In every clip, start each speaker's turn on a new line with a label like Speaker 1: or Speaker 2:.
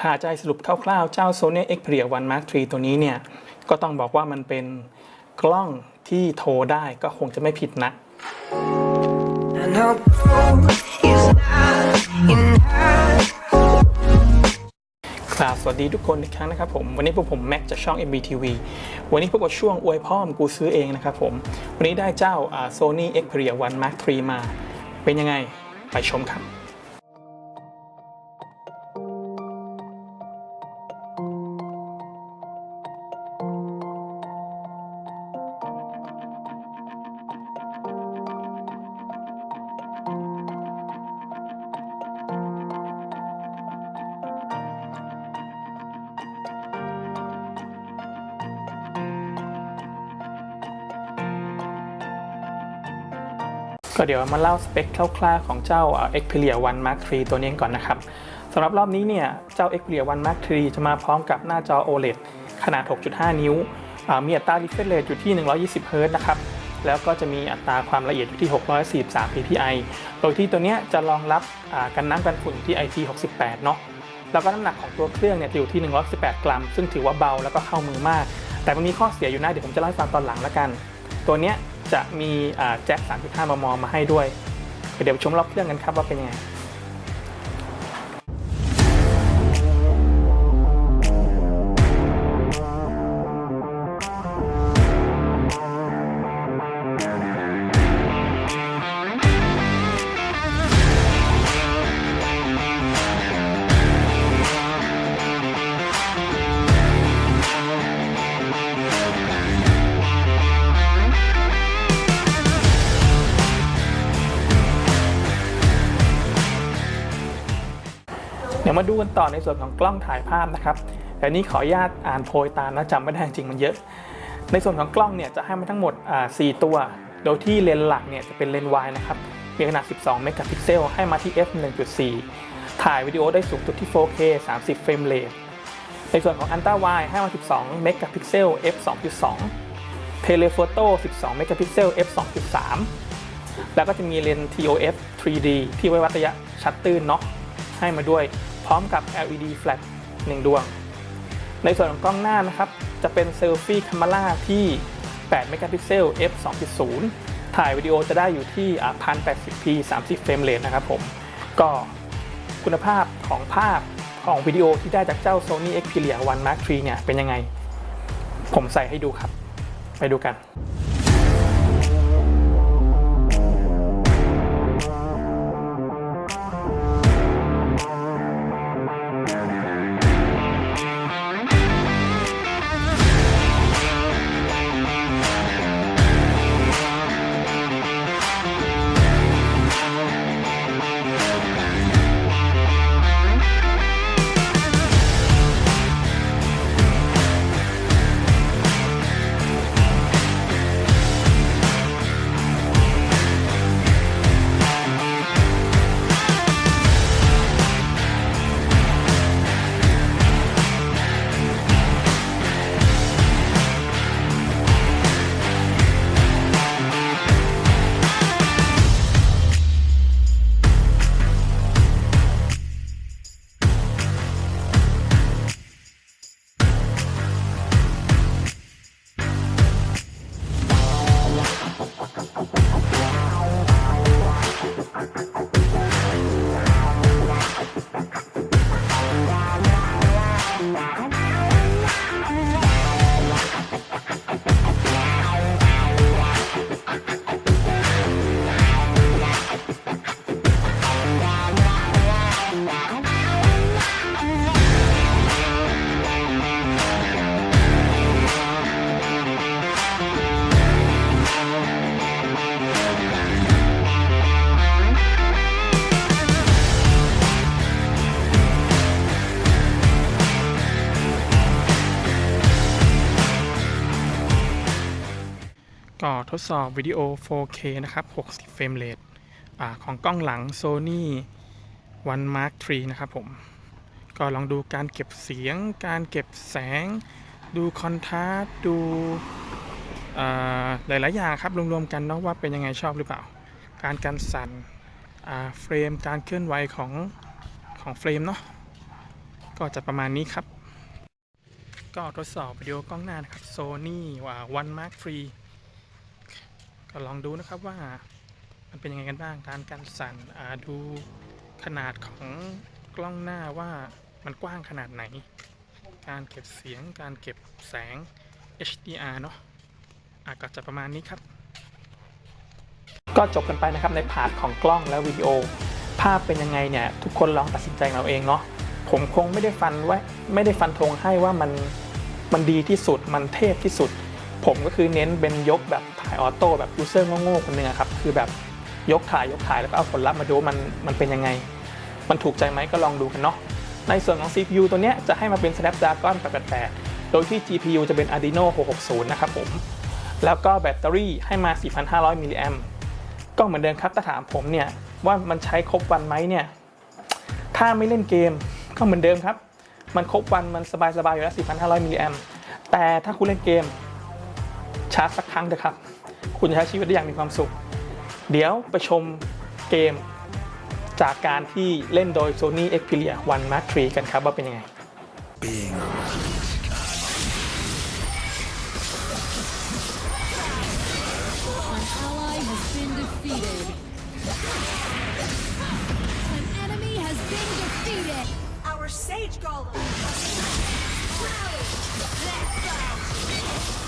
Speaker 1: ถ้าจะให้สรุปคร่าวๆ เจ้า Sony Xperia 1 Mark III ตัวนี้เนี่ย ก็ต้องบอกว่ามันเป็นกล้องที่โทรได้ก็คงจะไม่ผิดนะ ครับ สวัสดีทุกคนอีกครั้งนะครับผม วันนี้พวกผมแม็กจากช่อง MBTV วันนี้พวกเราช่วงอวยพ่อมกูซื้อเองนะครับผม วันนี้ได้เจ้าอ่า Sony Xperia 1 Mark III มา เป็นยังไง ไปชมครับ ก็เดี๋ยวมาเล่าสเปคคร่าวๆของเจ้า Xperia 1 Mark III ตัวนี้ก่อนนะครับสำหรับรอบนี้เนี่ยเจ้า Xperia 1 Mark III จะมาพร้อมกับหน้าจอ OLED ขนาด 6.5 นิ้ว มีอัตรา refresh rate อยู่ที่ 120 Hz นะครับแล้วก็จะมีอัตราความละเอียดอยู่ที่ 643 ppi โดยที่ตัวเนี้ยจะรองรับอ่ากันน้ำกันฝุ่นที่ IP68 เนาะแล้วก็น้ำหนักของตัวเครื่องเนี่ยอยู่ที่ 118 กรัม ซึ่งถือว่าเบาแล้วก็เข้ามือมาก แต่มันมีข้อเสียอยู่นะเดี๋ยวผมจะเล่าให้ฟังตอนหลังแล้วกัน ตัวเนี้ย จะมีแจ็ค 3.5 มม มาให้ด้วย เดี๋ยวชมรอบเครื่องกันครับว่าเป็นยังไง มาดูกันต่อในส่วนของกล้องถ่ายภาพนะครับแต่นี้ขออนุญาตอ่านโพยตามนะจำไม่ได้จริงมันเยอะ ในส่วนของกล้องเนี่ยจะให้มาทั้งหมดอ่า4ตัว โดยที่เลนส์หลักเนี่ยจะเป็นเลนส์วายนะครับ มีขนาด 12 เมกะพิกเซล ให้มาที่ f 1.4 ถ่ายวิดีโอได้สูงสุดที่ 4K 30 เฟรมเรทในส่วนของอันต้าไวให้มา 12 เมกะพิกเซล f 2.2 เทเลโฟโต้ 12 เมกะพิกเซล f 2.3 แล้วก็จะมีเลนส์ TOF 3D ที่ไว้วัดระยะชัดตื้นเนาะให้มาด้วย พร้อมกับ LED flash 1 ดวง ในส่วนของกล้องหน้านะครับ จะเป็นเซลฟี่ค a ม e r a ที่ 8 เมกะพิกเซล f 2.0 ถ่ายวิดีโอจะได้อยู่ที่อะ 1080p 30 เฟรมเรทนะครับผม ก็คุณภาพของภาพของวิดีโอที่ได้จากเจ้า Sony Xperia 1 Mark III เนี่ยเป็นยังไง ผมใส่ให้ดูครับ ไปดูกัน ก็ทดสอบวิดีโอ 4K นะครับ 60 เฟรมเรทของกล้องหลัง Sony One Mark III นะครับผม ก็ลองดูการเก็บเสียง การเก็บแสง ดูคอนทราสต์ดูอ่าหลายๆอย่างครับ รวมๆกันเนาะว่าเป็นยังไงชอบหรือเปล่า การการสั่นอ่าเฟรม การเคลื่อนไหวของของเฟรมเนาะ ก็จะประมาณนี้ครับ ก็ทดสอบวิดีโอกล้องหน้านะครับ Sony ว่า One Mark Free ก็ลองดูนะครับว่ามันเป็นยังไงกันบ้างการการสั่นดูขนาดของกล้องหน้าว่ามันกว้างขนาดไหน การเก็บเสียง การเก็บแสง HDR เนาะอะก็จะประมาณนี้ครับ ก็จบกันไปนะครับในพาร์ทของกล้องและวิดีโอ ภาพเป็นยังไงเนี่ย ทุกคนลองตัดสินใจเอาเองเนาะผมคงไม่ได้ฟันไว้ไม่ได้ฟันธงให้ว่ามันมันดีที่สุดมันเทพที่สุด ผมก็คือเน้นเป็นยกแบบถ่ายออโต้แบบยูเซอร์โง่ๆคนหนึ่งครับคือแบบยกถ่ายยกถ่ายแล้วก็เอาผลลัพธ์มาดูมันมันเป็นยังไง มันถูกใจไหมก็ลองดูกันเนาะในส่วนของ CPU ตัวเนี้ยจะให้มาเป็น Snapdragon 888 โดยที่ GPU จะเป็น Adreno 660 นะครับผม แล้วก็แบตเตอรี่ให้มา 4,500 มิลลิแอมก็เหมือนเดิมครับถ้าถามผมเนี่ย ว่ามันใช้ครบวันไหมเนี่ย ถ้าไม่เล่นเกมก็เหมือนเดิมครับ มันครบวันมันสบายๆอยู่แล้ว 4,500 มิลลิแอมแต่ถ้าคุณเล่นเกม ชาร์จสักครั้งเถอะครับ คุณจะใช้ชีวิตได้อย่างมีความสุข เดี๋ยวไปชมเกมจากการที่เล่นโดย Sony Xperia One Mark III กันครับว่าเป็นยังไง
Speaker 2: Being
Speaker 3: An ally has been defeated. An enemy has been defeated.
Speaker 4: Our Sage Golem!
Speaker 3: An enemy has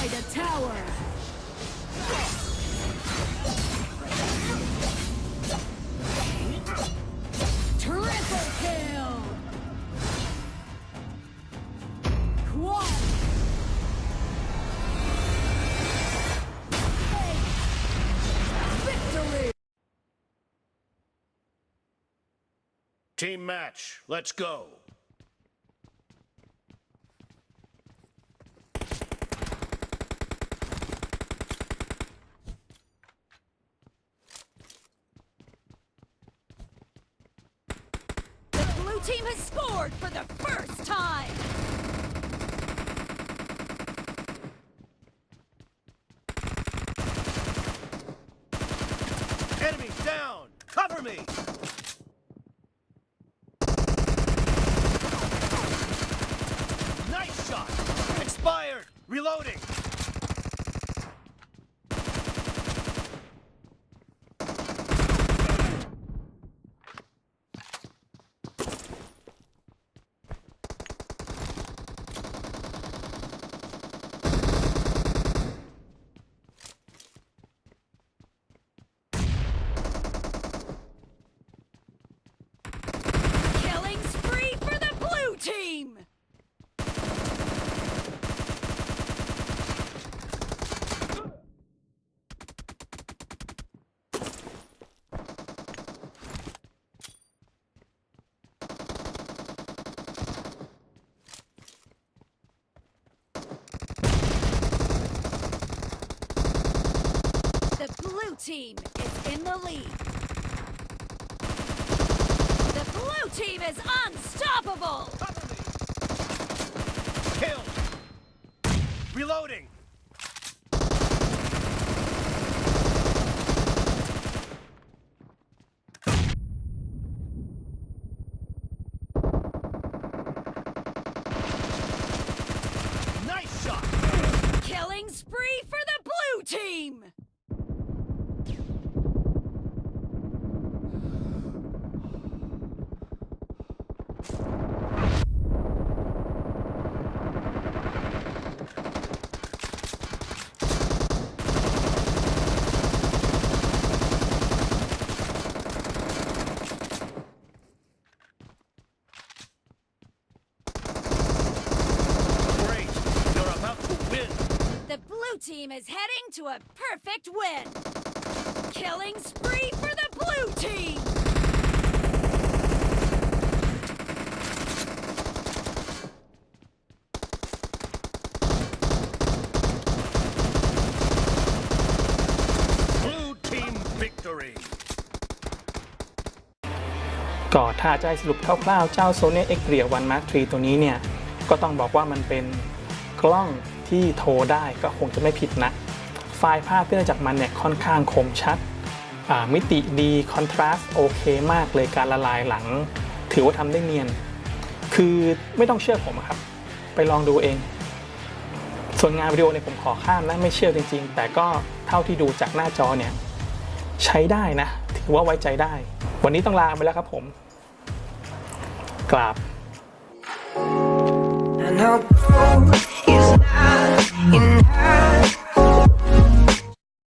Speaker 3: Destroyed tower. Triple kill! Quad! Victory!
Speaker 2: team match. Let's go.
Speaker 4: The blue team scored for the first time!
Speaker 2: Enemies down. Cover me. Nice shot. Expired. Reloading.
Speaker 4: Killing spree for the blue team! The blue team is in the lead. The blue team is unstoppable!
Speaker 2: Cover me. Kill. Reloading. Nice shot.
Speaker 4: Killing spree for the blue team! is heading to a perfect win. Killing spree for the blue team!
Speaker 2: Blue team victory!
Speaker 1: ก็ถ้าจะให้สรุปคร่าวๆ เจ้าโซเน่เอ็กเรียวันมาร์คทรีตัวนี้เนี่ย ก็ต้องบอกว่ามันเป็นกล้อง ที่โทรได้ก็คงจะไม่ผิดนะ ไฟล์ภาพที่ได้จากมันเนี่ยค่อนข้างคมชัดอ่ามิติดีคอนทราสต์โอเคมากเลยการละลายหลัง ถือว่าทำได้เนียน คือไม่ต้องเชื่อผมครับ ไปลองดูเอง ส่วนงานวิดีโอเนี่ยผมขอข้ามนะไม่เชื่อจริง ๆ แต่ก็เท่าที่ดูจากหน้าจอเนี่ยใช้ได้นะ ถือว่าไว้ใจได้ วันนี้ต้องลาไปแล้วครับผมกราบ
Speaker 5: And how gold now, you know.